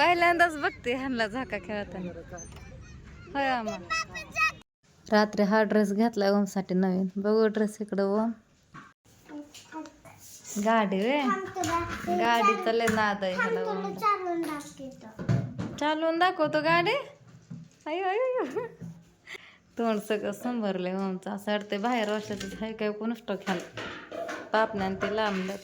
पहिल्यांदाच बघते ह्यांना झाका खेळताना होय आम्हा रात्री हा ड्रेस घेतला ओमसाठी नवीन. बघू ड्रेस इकडं ओम. गाडी रे. गाडी लय नाद आहे ह्याला ओमला. चालवून दाखवतो गाडी. अयो अयो अयो. तोंड सगळं संभरले ओमचं. असं वाटतंय बाहेर वर्षाचं हाय काय कोणच खाल पापण्याने ते लांबलं.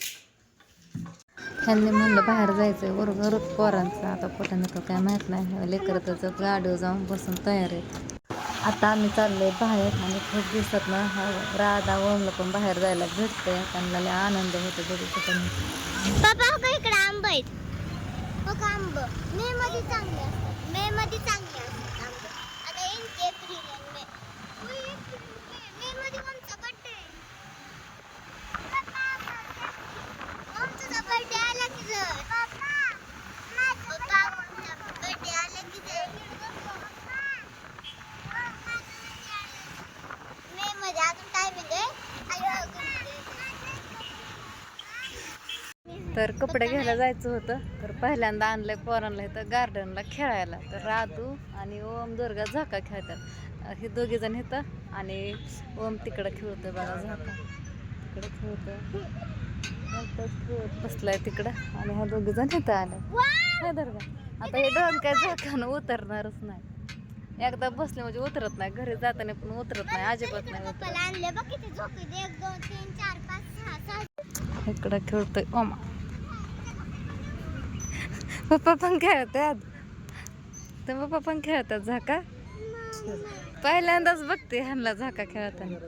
ह्यांनी म्हणलं बाहेर जायचं आहे बरोबर पोरांचं. आता कुठं तर काय माहीत नाही. लेकर तर गाडीवर जाऊन बसून तयार आहेत. आता आम्ही चाललोय बाहेर आणि खूप दिवसात ना हा राधा ओमला पण बाहेर जायला भेटतंय. त्यांना लय आनंद होतो दोघी कुठं पप्पा हो इकडे आंब आहेत. हो आंब. मे मध्ये चांगले मे मध्ये चांगले असतात आंब आता येईल एप्रिल आणि मे उई, एप्रिल, मे. मे मध्ये कोणता बर्थडे तुझा बर्थडे आला की जर पप्पा बर्थडे आला की जर मे मध्ये अजून टायमिंग आहे तर कपडे घ्यायला जायचं होतं. तर पहिल्यांदा आणलंय पोरांना इथं गार्डनला खेळायला. तर राधू आणि ओम दुर्गा झाका खेळतात. हे दोघे जण इथं आणि ओम तिकडं खेळतोय बघा झाका. तिकडं खेळतोय. खेळत बसलाय तिकडं आणि ह्या दोघे जण इथं आले दुर्गा. आता हे दोन काय झाकानं उतरणारच नाही. एकदा बसले म्हणजे उतरत नाही. घरी जाताना पण उतरत नाही. अजिबात नाही उतरत. पप्पाला आणले बघ किती झोपी दे एक दोन तीन चार पाच सहा सहा इकडं खेळतोय ओमा पप्पा पण खेळतात. तर पप्पा पण खेळतात झाका. पहिल्यांदाच बघते ह्यांना झाका खेळताना.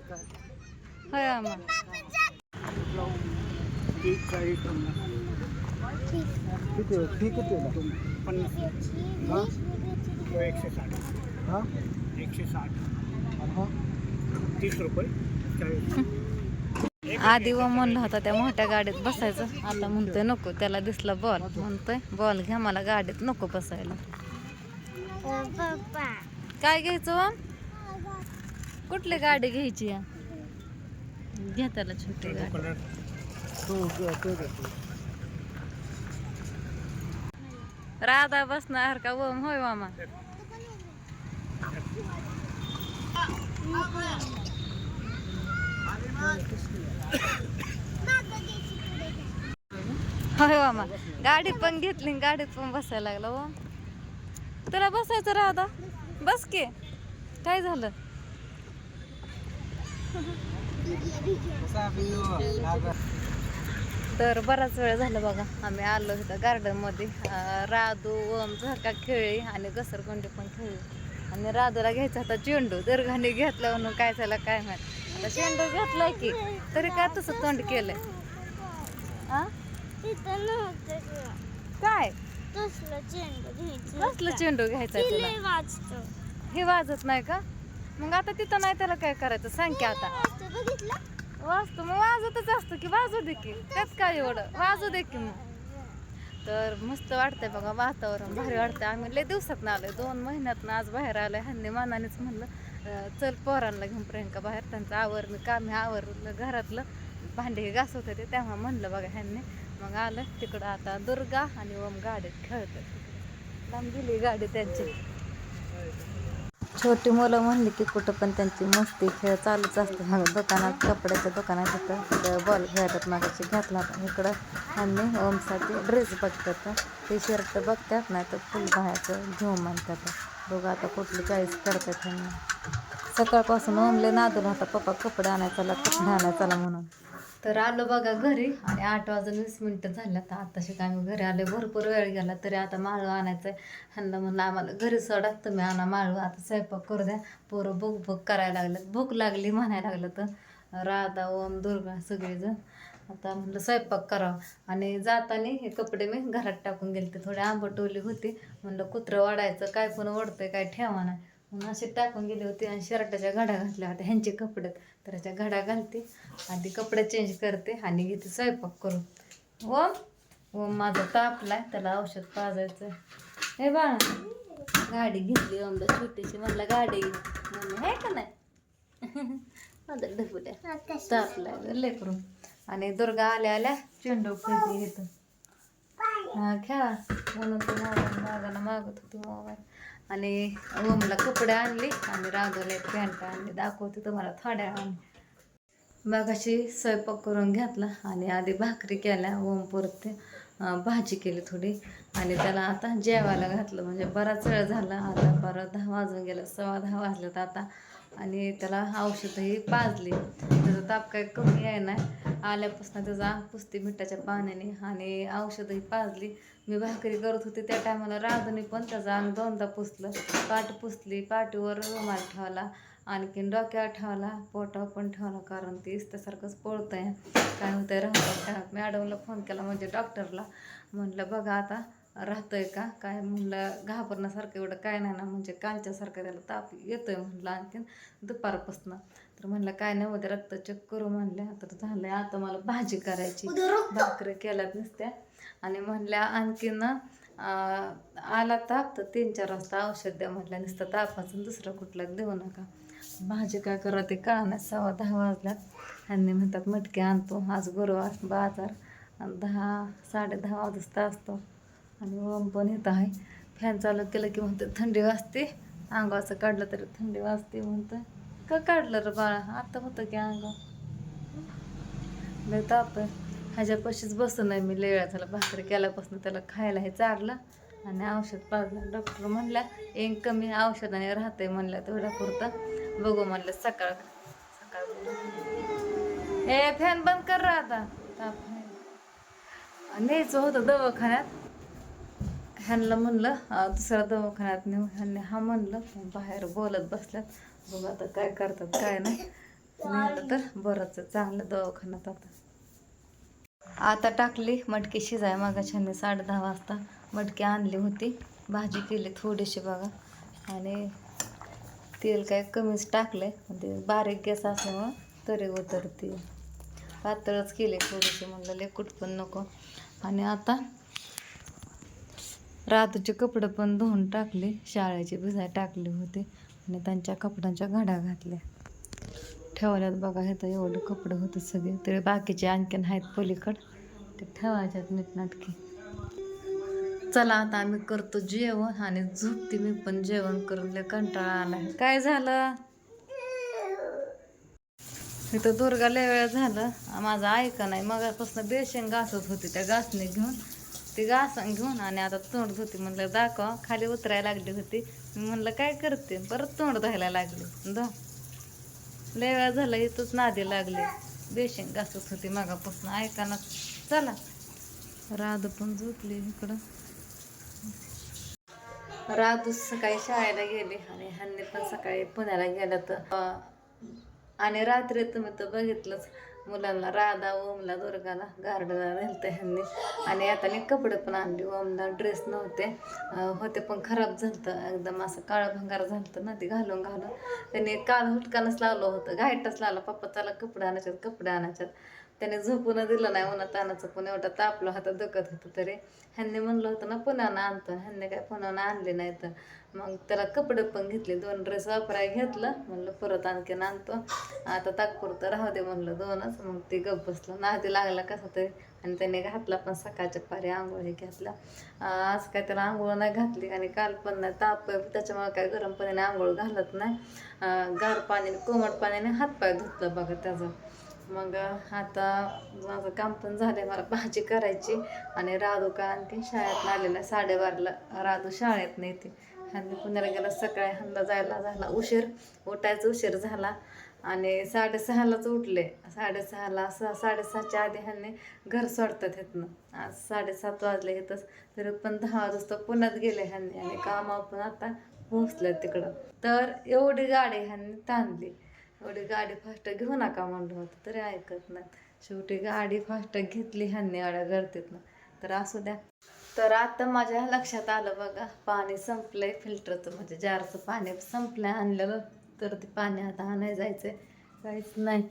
होय आम्हा किती फी किती आहे ना? तो एकशे साठ. हा? एकशे साठ. तीस रुपये. चाळीस. आधी व म्हणलं होता त्या मोठ्या गाडीत बसायचं. आता म्हणतोय नको त्याला दिसला बॉल म्हणतोय बॉल घ्या मला गाडीत नको बसायला. काय घ्यायचं व? कुठली गाडी घ्यायची या? घ्या त्याला छोटी गाडी. राधा बसणार का ओम होय मामा. होय मामा. गाडीत पण घेतली आणि गाडीत पण बसायला लागला हो. तुला बसायचं राधा बस की. काय झालं? तर बराच वेळ झाला बघा. आम्ही आलो इथं गार्डनमध्ये अं, राधू ओम झरका खेळली आणि घसरगुंडी पण खेळली आणि राधूला घ्यायचा होता चेंडू. दर्घाने घेतला म्हणून काय झालं काय माहीत. आता चेंडू घेतलाय की तरी काय तसं तोंड केलंय. आ? तिथं नव्हतं काय? तसलं चेंडू घ्यायचं कसलं चेंडू घ्यायचा ती तुला? लय वाजतं. हे वाजत नाही का? मग आता तिथं नाही त्याला काय करायचं? सांग की आता. वाजतं बघितलं? वाजतो? मग वाजतच असतं की वाजू दे की. त्यात काय एवढं? वाजू दे की मग. तर मस्त वाटतंय बघा वातावरण भारी वाटतंय. आम्ही लय दिवसात ना आलोय. दोन महिन्यात आज बाहेर आलोय. ह्यांनी मानानेच म्हणलं अं, चल पोरांना घेऊन प्रियंका बाहेर. त्यांचं आवरलं काम हे आवरलं घरातलं भांडे घासत होते. तेव्हा म्हणलं बघा ह्यांनी मग आलं तिकडं आता दुर्गा आणि ओम गाडीत खेळतात लांब गेली गाडी त्यांची. छोटी मुलं म्हणली की कुठं पण त्यांची मस्ती खेळ चालूच असते. मग दुकानात कपड्याच्या दुकानात तिथं तिथं बॉल खेळतात. मागाशी घातला इकडं. आणि ओमसाठी ड्रेस बघतात. ते शर्ट बघतात नाही तर फुल बाहेरचं घेऊ म्हणतात. बघा आता कुठली चॉईस करतात ह्यांनी. सकाळपासून ओमले नादून होता पप्पा कपडे आणायचा कपडे आणायचा म्हणून. तर आलो बघा घरी आणि आठ वाजून वीस मिनटं झालं तर आताशी काय आम्ही घरी आले भरपूर वेळ गेला तरी आता माळू आणायचं आहे ह्यांना म्हणलं आम्हाला घरी सोडा तुम्ही आणा माळू आता स्वयंपाक करू द्या. पोरं भूक भूक करायला लागलं भूक लागली म्हणायला लागलं तर. राधा ओम दुर्गा सगळेजण. आता म्हणलं स्वयंपाक करावं. आणि जाताना हे कपडे मी घरात टाकून गेले ते थोडे आंबट ओली होती. म्हणलं कुत्रं वाढायचं काय पण ओढतंय काय ठेवा नाही. म्हणून असे टाकून गेले होते आणि शर्टाच्या घड्या घातल्या होत्या. ह्यांचे कपडे तर ह्याच्या घड्या घालते आधी कपडे चेंज करते आणि घेते स्वयंपाक करून. व व माझा तापलाय त्याला औषध पाजायचं हे बाळा गाडी घेतली ओमला छोटीशी म्हणलं गाडी म्हणलं आहे का नाही? माझा ढपुट्या तापलाय लेकरून आणि दुर्गा आल्या आल्या चेंडू खेळते घेतो हा खेळा. म्हणून ते मागं मागत होती मोबाईल. आणि ओमला कपडे आणले आणि राघवला एक पॅन्ट आणली दाखवते तुम्हाला थोड्या मग अशी स्वयंपाक करून घेतला आणि आधी भाकरी केल्या ओम परत भाजी केली थोडी. आणि त्याला आता जेवायला घातलं म्हणजे बराच वेळ झाला आता परत दहा वाजून गेला सव्वा दहा वाजलेत आता. आणि त्याला औषधही पाजली. त्याचा ताप काही कमी आहे ना. आल्यापासून त्याचा पुस्ती मिठाच्या पाण्याने आणि औषधही पाजली. मी भाकरी करत होते त्या टायमाला राधुनी पण त्याचा अंग दोनदा पुसलं. पाठ पुसली पाठीवर रुमाल ठेवला आणखीन डोक्यावर ठेवला पोटावर पण ठेवला कारण ती इस्त्यासारखंच पळतं आहे काय होतंय राहतं मॅडमला फोन केला म्हणजे डॉक्टरला. म्हणलं बघा आता राहतंय का? काय? म्हणलं घाबरण्यासारखं एवढं काय नाही ना म्हणजे कालच्यासारखं त्याला ताप येतोय म्हणलं आणखीन दुपारपासनं. तर म्हणलं काय नाही उद्या रक्त चेक करू म्हणल्या तर झालंय आता मला भाजी करायची भाकरी केल्यात नुसत्या. आणि म्हणल्या आणखीन आला ताप तर तीन चार वाजता औषध द्या म्हटलं नुसतं तापाचं दुसरं कुठलं देऊ नका. भाजी काय करा ते कळणार सव्वा दहा वाजल्यात. ह्यांनी म्हणतात मटके आणतो. आज गुरुवार बाजार. आणि दहा साडे दहा वाजता असतो. आणि ओम पण येत आहे. फॅन चालू केलं की म्हणते थंडी वाजते. अंगाचं काढलं तरी थंडी वाजते. म्हणतं का काढलं रे बाळा? आता होतं की अंग. लय ताप आहे. ह्याच्यापाशीच बसून नाही मी लय वेळा. झाला भाकरी केल्यापासून त्याला खायला हे चारलं आणि औषध पाजलं. डॉक्टर म्हणल्या एक कमी औषधाने राहते म्हणल्या तेवढा पुरता. बघू म्हणलं सकाळ सकाळ हे फॅन बंद कर रा आता. ताप न्यायचं होतं दवाखान्यात. ह्यांना म्हणलं दुसऱ्या दवाखान्यात नेऊ. ह्यांनी हा म्हणलं बाहेर बोलत बसल्यात. बघ आता काय करतात काय नाही. तर बरंच चांगलं दवाखान्यात आता. आता टाकली मटकी शिजाय मागाच्याने साडे दहा वाजता. मटकी आणली होती भाजी केली थोडीशी बघा. आणि तेल काय कमीच टाकले म्हणजे बारीक गॅस असल्यामुळं तरी उतरते. पातळच केले थोडीशी म्हणलं लेकूट पण नको. आणि आता रातूचे कपडे पण धुवून टाकले शाळेचे भिजाय टाकले होते. आणि त्यांच्या कपड्यांच्या घड्या घातल्या. ठेवल्यात बघा हे तर एवढं कपडं होते सगळे. तरी बाकीचे आणखीन आहेत पलीकड. ते ठेवायच्यात नीटनाटकी. चला आता आम्ही करतो जेवण आणि झोपते मी पण जेवण करून. लय कंटाळा आला काय झालं? इथं दुर्गा लय वेळ झालं. माझं ऐका नाही. मगापासून बेसन घासत होती त्या घासणी घेऊन. ती घासून घेऊन आणि आता तोंड धुती म्हणलं दाखवा खाली उतरायला लागली होती. मी म्हणलं काय करते? परत तोंड धुवायला लागली. द लय वेळा झाला इथंच नादी लागले. बेशिंग घासत होती मागापासून. ऐकाना चला. राधू पण झोपली इकडं. राधू सकाळी शाळेला गेली आणि ह्यांनी पण सकाळी पुण्याला गेलं तर आणि रात्री तुम्ही तर बघितलंच. मुलांना राधा ओमला दुर्गाला गार्डनला नेलतं ह्यांनी. आणि आता मी कपडे पण आणले ओमला ड्रेस नव्हते. होते पण खराब झालतं. एकदम असं काळं भंगार झालतं ना ते घालून घालून. त्यांनी काळ हुटकानच लावलं होतं. घाईटच लावलं. पप्पा त्याला कपडे आणायच्यात कपडे आणायच्यात त्याने झोपून दिलं नाही उन्हा तानाचं पण एवढा तापलं हातात दुखत होतं तरी. ह्यांनी म्हणलं होतं ना पुण्यानं आणतो. ह्यांनी काय पुण्यानं आणले नाही तर. मग त्याला कपडे पण घेतले दोन ड्रेस वापराय घेतलं. म्हणलं परत आणखीन आणतो. आता तात्पुरतं राहू दे म्हणलं दोनच. मग ते गप बसलं. नादी लागला कसं तरी. आणि त्याने घातला पण सकाळच्या पारी आंघोळ हे आज काय त्याला आंघोळ नाही घातली आणि काल पण नाही ताप त्याच्यामुळे काय गरम पाण्याने आंघोळ घालत नाही. गार पाण्याने कोमट पाण्याने हातपाय धुतलं बघा त्याचं. मग आता माझं काम पण झालंय मला भाजी करायची आणि राधू का आणखी शाळेत आलेला साडेबाराला. राधू शाळेत नाही ते. आणि पुण्याला गेला सकाळी हल्ला जायला झाला उशीर. उठायचा उशीर झाला आणि साडेसहालाच उठले. साडेसहाला सहा साडेसहाच्या आधी ह्यांनी घर सोडतात इथनं. आज साडेसात वाजले येतच तरी पण दहा वाजता पुण्यात गेले ह्यांनी आणि कामा पण आता पोहोचलं तिकडं. तर एवढी गाडी ह्यांनी ताणली. एवढी गाडी फास्ट घेऊ नका म्हणलं होतं तरी ऐकत नाही शेवटी गाडी फास्ट घेतली ह्यांनी एवढ्या गर्दीतनं. तर असू द्या. तर आता माझ्या लक्षात आलं बघा पाणी संपलंय फिल्टरचं म्हणजे जारचं पाणी संपलंय आणलेलं तर ते पाणी आता आणाय जायचंय. काहीच नाही.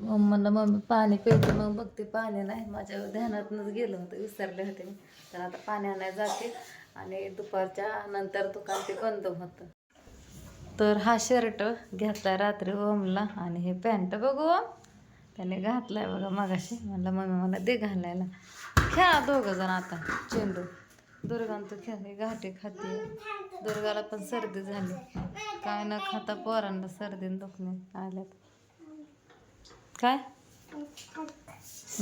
मम्मीला मम्मी पाणी पिवते मग बघते पाणी नाही. माझ्या ध्यानातूनच गेलं होतं विसरले होते मी. तर आता पाणी आणायला जाते आणि दुपारच्या नंतर दुकान ते बंद होतं. तर हा शर्ट घेतलाय रात्री ओमला आणि हे पॅन्ट बघू. ओम त्याने घातलाय बघा मगाशी. म्हणलं मम्मी मला दे घालायला. खेळा दोघं जण आता चेंडू. दुर्गान तर खे घाटे खाते. दुर्गाला पण सर्दी झाली. काय न खाता पोरांना सर्दी दुखणे आल्यात. काय?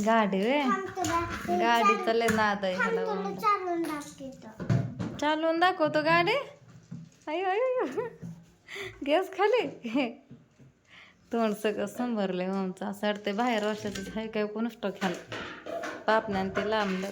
गाडी वे. गाडीचा लय नाद आहे ह्याला चालवून दाखवतो. गाडी? अयो अयो गॅस खाली. तोंड सगळं संभरले हो आमचं. असं वाटतं बाहेर वर्षाचं काय काय कोणच टाक पापण्यान ते लांबलं.